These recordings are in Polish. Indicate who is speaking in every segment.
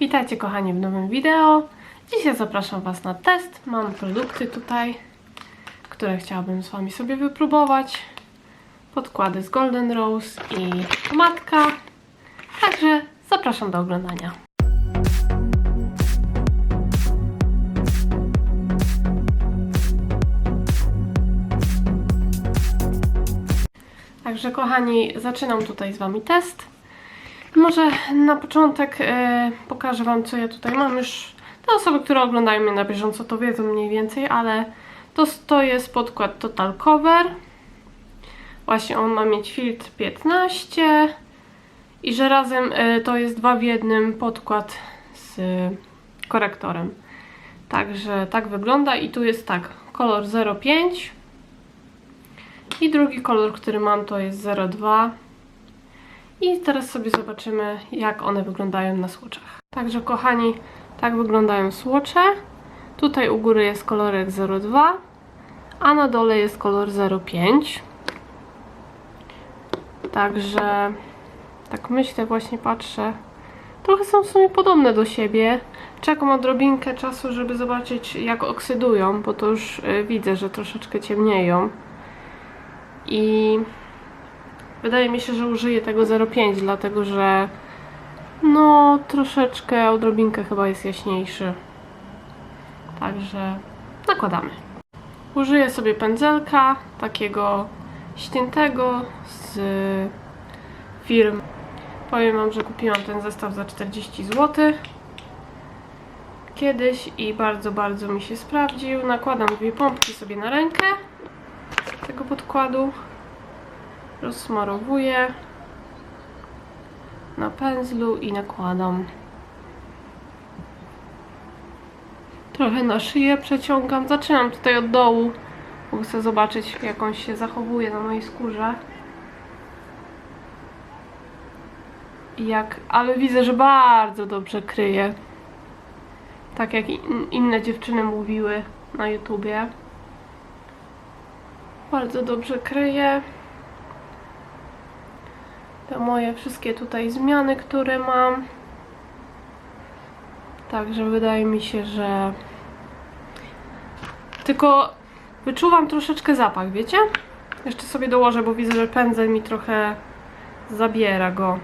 Speaker 1: Witajcie kochani w nowym wideo. Dzisiaj zapraszam Was na test. Mam produkty tutaj, które chciałabym z Wami sobie wypróbować. Podkłady z Golden Rose i matka. Także zapraszam do oglądania. Także kochani, zaczynam tutaj z Wami test. Może na początek e, pokażę Wam, co ja tutaj mam. Już te osoby, które oglądają mnie na bieżąco, to wiedzą mniej więcej, ale to, to jest podkład Total Cover. Właśnie on ma mieć filtr 15 i że razem e, to jest dwa w jednym podkład z e, korektorem. Także tak wygląda i tu jest tak, kolor 05 i drugi kolor, który mam to jest 02 i teraz sobie zobaczymy, jak one wyglądają na słoczach. Także kochani, tak wyglądają słocze. Tutaj u góry jest kolorek 02, a na dole jest kolor 05. Także tak myślę, właśnie patrzę. Trochę są w sumie podobne do siebie. Czekam odrobinkę czasu, żeby zobaczyć jak oksydują, bo to już y, widzę, że troszeczkę ciemnieją. I Wydaje mi się, że użyję tego 0,5, dlatego że no troszeczkę, odrobinkę chyba jest jaśniejszy. Także nakładamy. Użyję sobie pędzelka takiego ściętego z firm. Powiem Wam, że kupiłam ten zestaw za 40 zł kiedyś i bardzo, bardzo mi się sprawdził. Nakładam dwie pompki sobie na rękę tego podkładu rozsmarowuję na pędzlu i nakładam. Trochę na szyję przeciągam. Zaczynam tutaj od dołu, bo chcę zobaczyć jak on się zachowuje na mojej skórze. Jak, ale widzę, że bardzo dobrze kryje. Tak jak in, inne dziewczyny mówiły na YouTubie. Bardzo dobrze kryje te moje wszystkie tutaj zmiany, które mam. Także wydaje mi się, że tylko wyczuwam troszeczkę zapach, wiecie? Jeszcze sobie dołożę, bo widzę, że pędzel mi trochę zabiera go.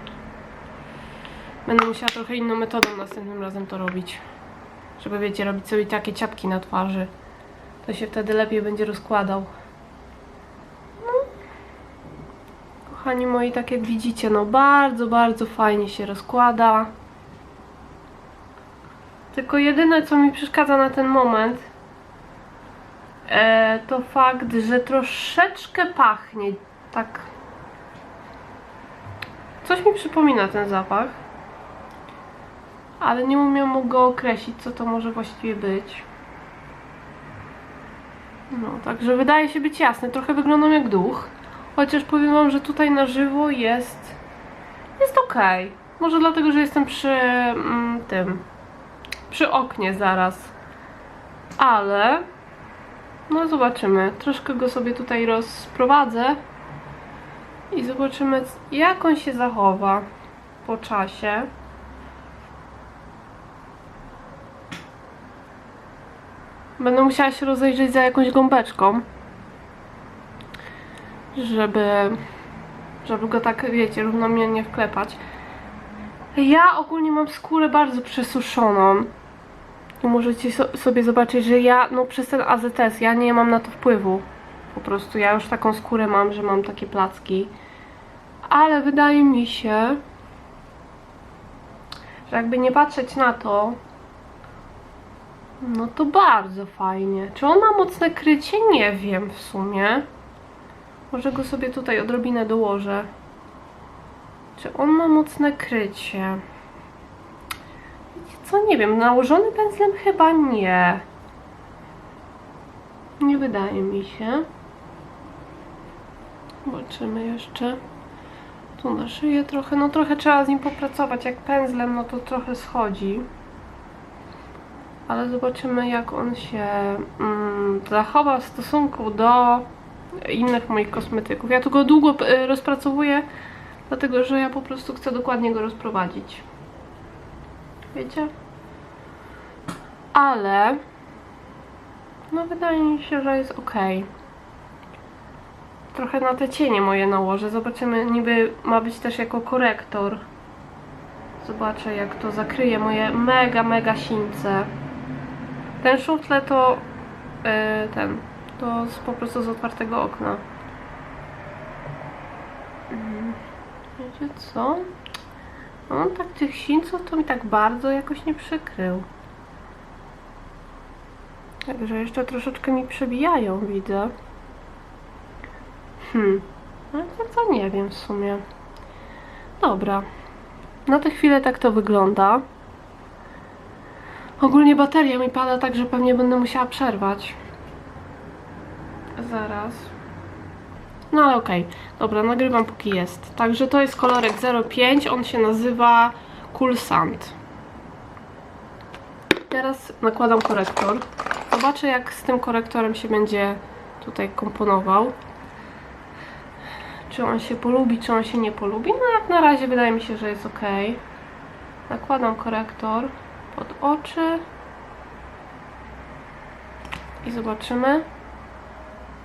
Speaker 1: Będę musiała trochę inną metodą następnym razem to robić. Żeby, wiecie, robić sobie takie ciapki na twarzy. To się wtedy lepiej będzie rozkładał. Kochani moi, tak jak widzicie, no bardzo, bardzo fajnie się rozkłada. Tylko jedyne, co mi przeszkadza na ten moment, e, to fakt, że troszeczkę pachnie tak. Coś mi przypomina ten zapach, ale nie umiem go określić, co to może właściwie być. No, także wydaje się być jasny. Trochę wyglądam jak duch. Chociaż powiem wam, że tutaj na żywo jest jest ok. Może dlatego, że jestem przy mm, tym przy oknie zaraz. Ale no zobaczymy. Troszkę go sobie tutaj rozprowadzę i zobaczymy jak on się zachowa po czasie. Będę musiała się rozejrzeć za jakąś gąbeczką żeby, żeby go tak, wiecie, równomiernie wklepać. Ja ogólnie mam skórę bardzo przesuszoną. I możecie so, sobie zobaczyć, że ja, no przez ten AZS, ja nie mam na to wpływu. Po prostu ja już taką skórę mam, że mam takie placki. Ale wydaje mi się, że jakby nie patrzeć na to, no to bardzo fajnie. Czy on ma mocne krycie? Nie wiem w sumie. Może go sobie tutaj odrobinę dołożę. Czy on ma mocne krycie? Co, nie wiem, nałożony pędzlem chyba nie. Nie wydaje mi się. Zobaczymy jeszcze. Tu na szyję trochę, no trochę trzeba z nim popracować. Jak pędzlem, no to trochę schodzi. Ale zobaczymy jak on się mm, zachowa w stosunku do innych moich kosmetyków. Ja tu go długo e, rozpracowuję, dlatego że ja po prostu chcę dokładnie go rozprowadzić. wiecie? Ale no wydaje mi się, że jest ok. Trochę na te cienie moje nałożę. Zobaczymy, niby ma być też jako korektor. Zobaczę jak to zakryje moje mega, mega sińce. Ten szufle to yy, ten, to z, po prostu z otwartego okna. Mm, Wiecie co? On tak tych sińców to mi tak bardzo jakoś nie przykrył. Także jeszcze troszeczkę mi przebijają, widzę. Hmm. No to, to nie wiem w sumie. Dobra. Na tę chwilę tak to wygląda. Ogólnie bateria mi pada, także pewnie będę musiała przerwać. Zaraz. No ale okej. Dobra, nagrywam póki jest. Także to jest kolorek 05. On się nazywa Cool Sand. Teraz nakładam korektor. Zobaczę jak z tym korektorem się będzie tutaj komponował. Czy on się polubi, czy on się nie polubi. No jak na razie wydaje mi się, że jest ok. Nakładam korektor pod oczy. I zobaczymy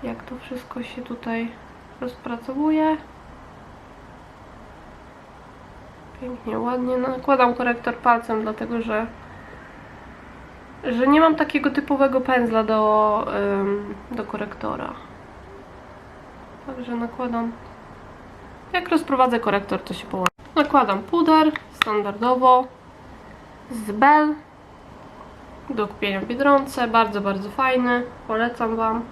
Speaker 1: jak to wszystko się tutaj rozpracowuje. Pięknie, ładnie. Nakładam korektor palcem, dlatego że że nie mam takiego typowego pędzla do, do korektora. Także nakładam. Jak rozprowadzę korektor, to się połączy. Nakładam puder standardowo z Bell do kupienia w Biedronce. Bardzo, bardzo fajny. Polecam Wam.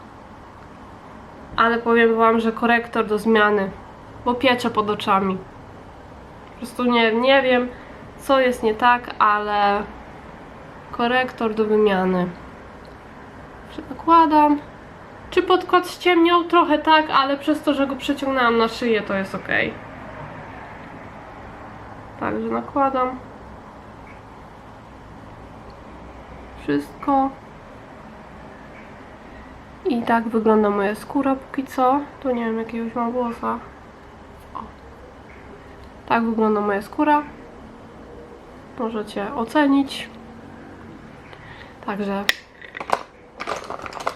Speaker 1: Ale powiem Wam, że korektor do zmiany, bo piecze pod oczami. Po prostu nie, nie wiem, co jest nie tak, ale korektor do wymiany. Nakładam. Czy podkład ściemniał? Trochę tak, ale przez to, że go przeciągnęłam na szyję, to jest ok. Także nakładam. Wszystko. I tak wygląda moja skóra póki co. Tu nie wiem, jakiegoś mam włosa. O. Tak wygląda moja skóra. Możecie ocenić. Także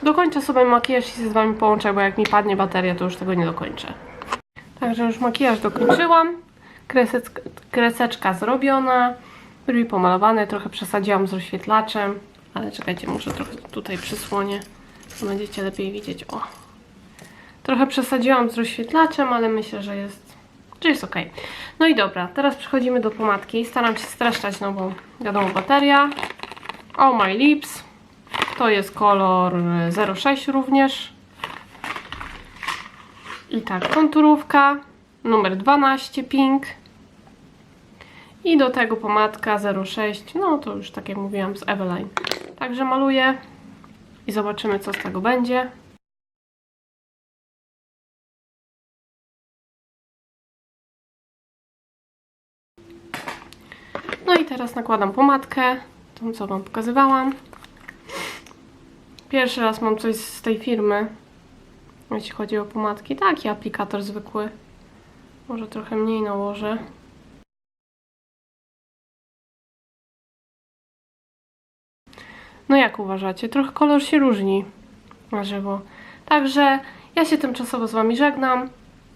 Speaker 1: dokończę sobie makijaż i się z Wami połączę, bo jak mi padnie bateria, to już tego nie dokończę. Także już makijaż dokończyłam. Kreseczka, kreseczka zrobiona. Brwi pomalowane. Trochę przesadziłam z rozświetlaczem. Ale czekajcie, muszę trochę tutaj przysłonię. To będziecie lepiej widzieć. O. Trochę przesadziłam z rozświetlaczem, ale myślę, że jest, że jest ok. No i dobra, teraz przechodzimy do pomadki. Staram się streszczać, no bo wiadomo, bateria. Oh My Lips. To jest kolor 06 również. I tak, konturówka numer 12 Pink. I do tego pomadka 06, no to już tak jak mówiłam z Eveline. Także maluję i zobaczymy co z tego będzie. No i teraz nakładam pomadkę, tą co Wam pokazywałam. Pierwszy raz mam coś z tej firmy, jeśli chodzi o pomadki. Taki aplikator zwykły. Może trochę mniej nałożę. No jak uważacie? Trochę kolor się różni na żywo. Także ja się tymczasowo z Wami żegnam.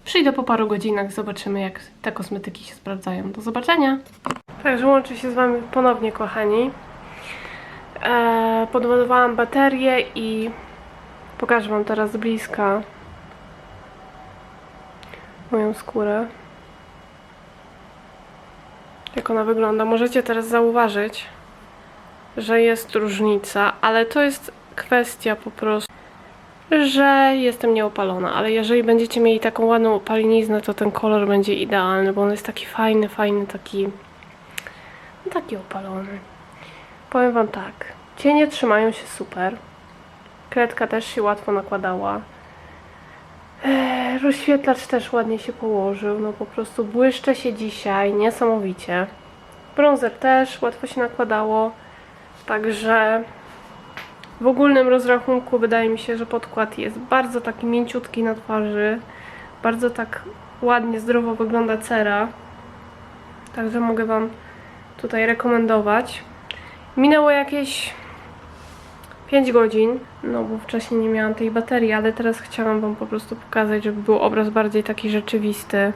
Speaker 1: Przyjdę po paru godzinach, zobaczymy jak te kosmetyki się sprawdzają. Do zobaczenia! Także łączę się z Wami ponownie, kochani. Eee, podładowałam baterię i pokażę Wam teraz z bliska moją skórę. Jak ona wygląda. Możecie teraz zauważyć, że jest różnica, ale to jest kwestia po prostu, że jestem nieopalona, ale jeżeli będziecie mieli taką ładną opaliniznę, to ten kolor będzie idealny, bo on jest taki fajny, fajny, taki no taki opalony. Powiem Wam tak, cienie trzymają się super, kredka też się łatwo nakładała, Eee, rozświetlacz też ładnie się położył, no po prostu błyszcze się dzisiaj niesamowicie. Bronzer też łatwo się nakładało, także w ogólnym rozrachunku wydaje mi się, że podkład jest bardzo taki mięciutki na twarzy, bardzo tak ładnie, zdrowo wygląda cera, także mogę Wam tutaj rekomendować. Minęło jakieś 5 godzin, no bo wcześniej nie miałam tej baterii, ale teraz chciałam Wam po prostu pokazać, żeby był obraz bardziej taki rzeczywisty.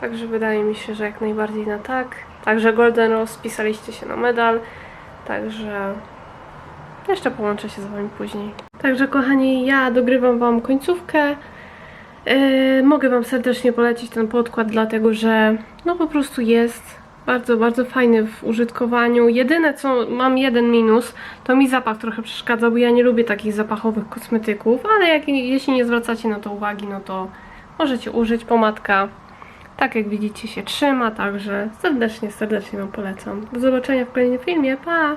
Speaker 1: Także wydaje mi się, że jak najbardziej na tak. Także Golden Rose spisaliście się na medal, także jeszcze połączę się z Wami później. Także kochani, ja dogrywam Wam końcówkę. Yy, mogę Wam serdecznie polecić ten podkład, dlatego że no po prostu jest bardzo, bardzo fajny w użytkowaniu. Jedyne co mam jeden minus, to mi zapach trochę przeszkadza, bo ja nie lubię takich zapachowych kosmetyków, ale jak, jeśli nie zwracacie na to uwagi, no to możecie użyć pomadka. Tak jak widzicie się trzyma, także serdecznie, serdecznie Wam polecam. Do zobaczenia w kolejnym filmie, pa!